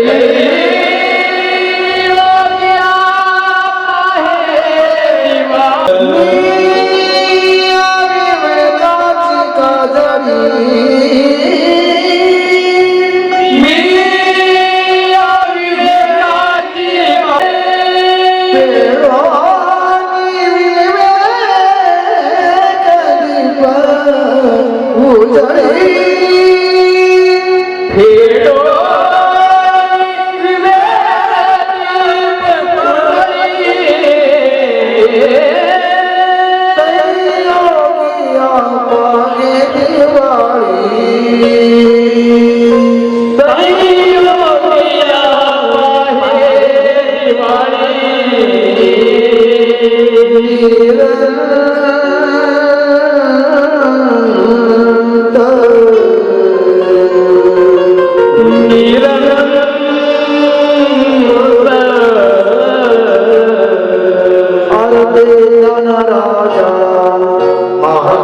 Yeah.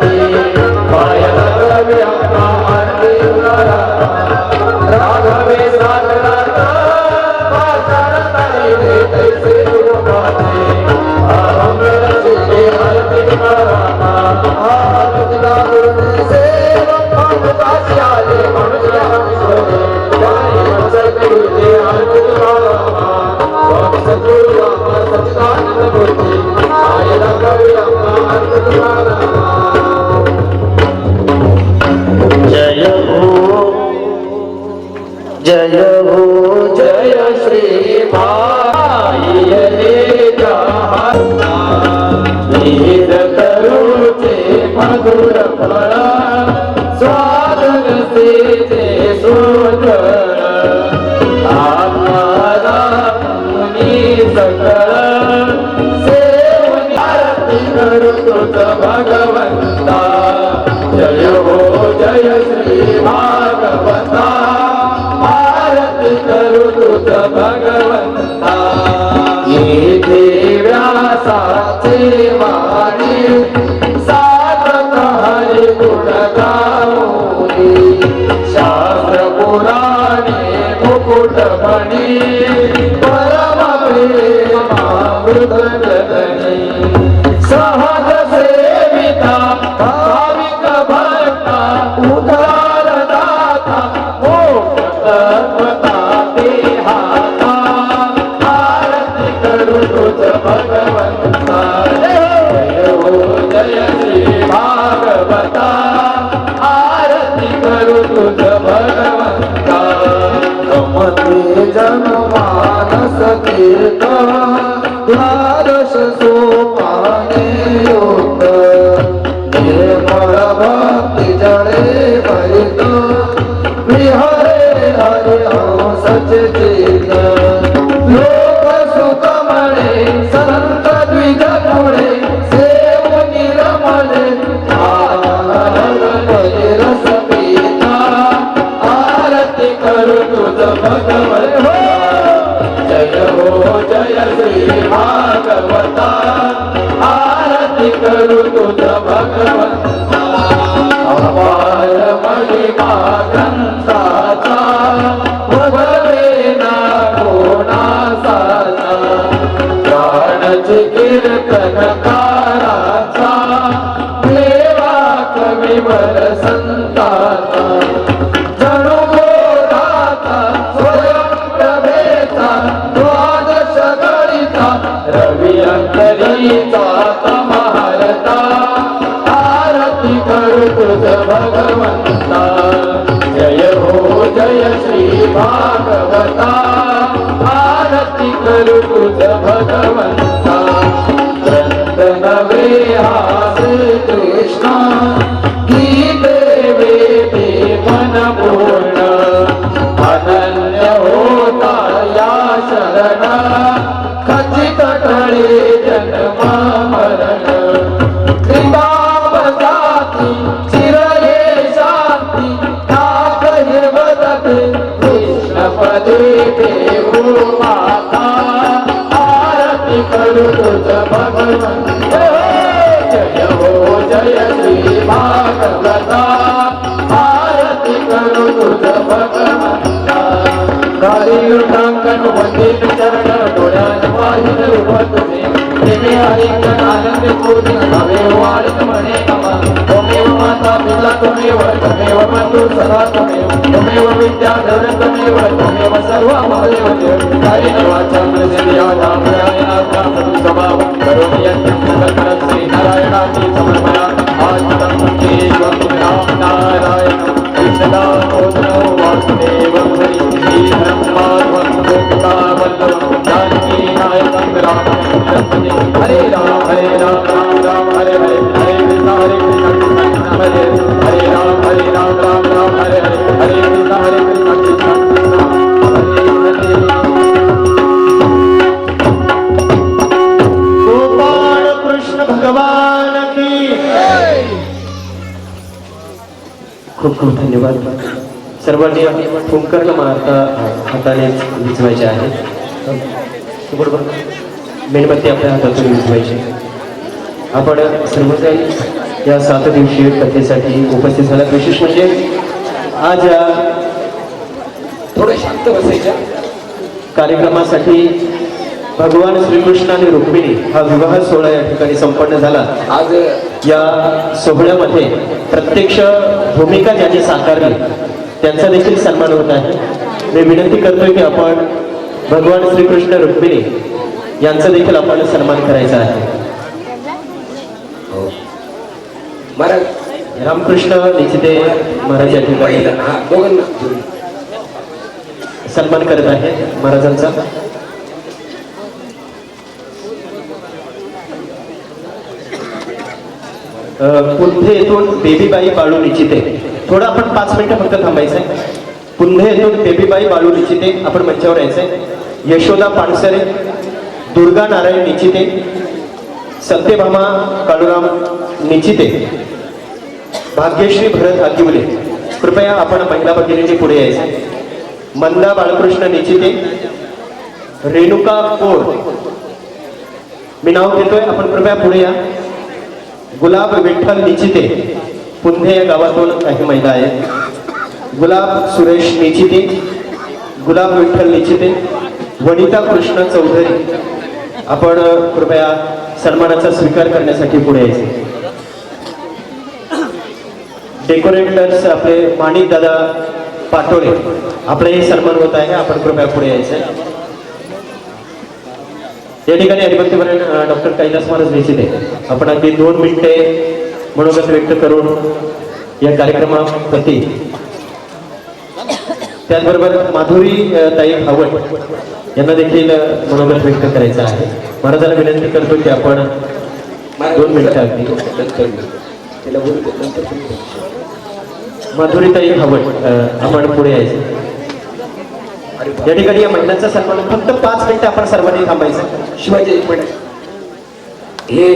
जय जय हो जय श्री भाई नीर करूचे मधुर फळ स्वाद रसेचे व्यासाचे वाणी साधक हरी गुण गाऊनी शास्त्र पुराणे मुकुट मणी जनमानस कीर्तन भागवता आरती करू तुझ भगवंता अपार महिमा ग्रंथाचा कोणासाचा प्राणची भागवता आरती करू तुझ भगवंता. ग्रंथ नवे हास कृष्णा गीते वेदे मन पूर्ण करू तुझ भगवंत जय हो जय श्री भागवता आरती करू तुझ भगवंता काळी लुटांकन वंदित चरण डोळ्यात वाहिल रूप तुझे तेने ऐकन आनंद पूर्ण माता पिता त्वमेव त्वमेव बंधू सदा त्वमेव त्वमेव विद्या त्वमेव त्वमेव सर्व महादेव देव करोमि धन्यवाद सर्वांनी कुंकर्ण मारता हाताने विचवायचे आहे. बरोबर. मेणबत्ती आपल्या हातातून विजवायची. आपण सर्वजण या सात दिवसीय कथेसाठी उपस्थित झाल्यात विशेष म्हणजे आज या थोडं शांत बसायच्या. कार्यक्रमासाठी भगवान श्रीकृष्ण आणि रुक्मिणी हा विवाह सोहळा या ठिकाणी संपन्न झाला. आज या सोहळ्यामध्ये प्रत्यक्ष भूमिका ज्यांनी साकारली त्यांचा देखील सन्मान होत आहे. मी विनंती करतोय की आपण भगवान श्रीकृष्ण रुक्मिणी यांचा देखील आपण सन्मान करायचा आहे. महाराज. रामकृष्ण निचिते महाराज या ठिकाणी हा सन्मान करत आहे महाराजांचा. पुंधे येथून बेबीबाई बाळू निचिते थोडं आपण पाच मिनिटं फक्त थांबायचंय. पुंधे येथून बेबीबाई बाळू निचिते आपण मंचावर यायचंय. यशोदा पानसरे दुर्गा नारायण निचिते सत्यभामा काळूराम निचिते भाग्यश्री भरत हाकिवले कृपया आपण महिला भगिनींनी पुढे यायचं मंदा बाळकृष्ण निचिते रेणुका कोर. मी नाव घेतोय आपण कृपया पुढे या. गुलाब विठ्ठल निचिते पुंधे या गावातून काही महिला आहेत. गुलाब सुरेश निचिते गुलाब विठ्ठल निचिते वनिता कृष्ण चौधरी. आपण कृपया सन्मानाचा स्वीकार करण्यासाठी पुढे यायचे. डेकोरेटर्स आपले माणिक दादा पाटोळे आपले हे सन्मान होत आहे. आपण कृपया पुढे यायचे. या ठिकाणी हरिभक्तीवरण डॉक्टर कैलास महाराज निश्चित आपण अगदी दोन मिनिटे मनोगत व्यक्त करून या कार्यक्रमाप्रती त्याचबरोबर माधुरी ताई भावट यांना देखील मनोगत व्यक्त करायचं आहे. महाराजांना विनंती करतो की आपण दोन मिनिटं अगदी माधुरी ताई भावट आपण पुढे यायचं. या ठिकाणी या महिलांचा सन्मान फक्त पाच मिनिटं आपण सर्वांनी थांबायचं. शिवाजी एक मिनिट. हे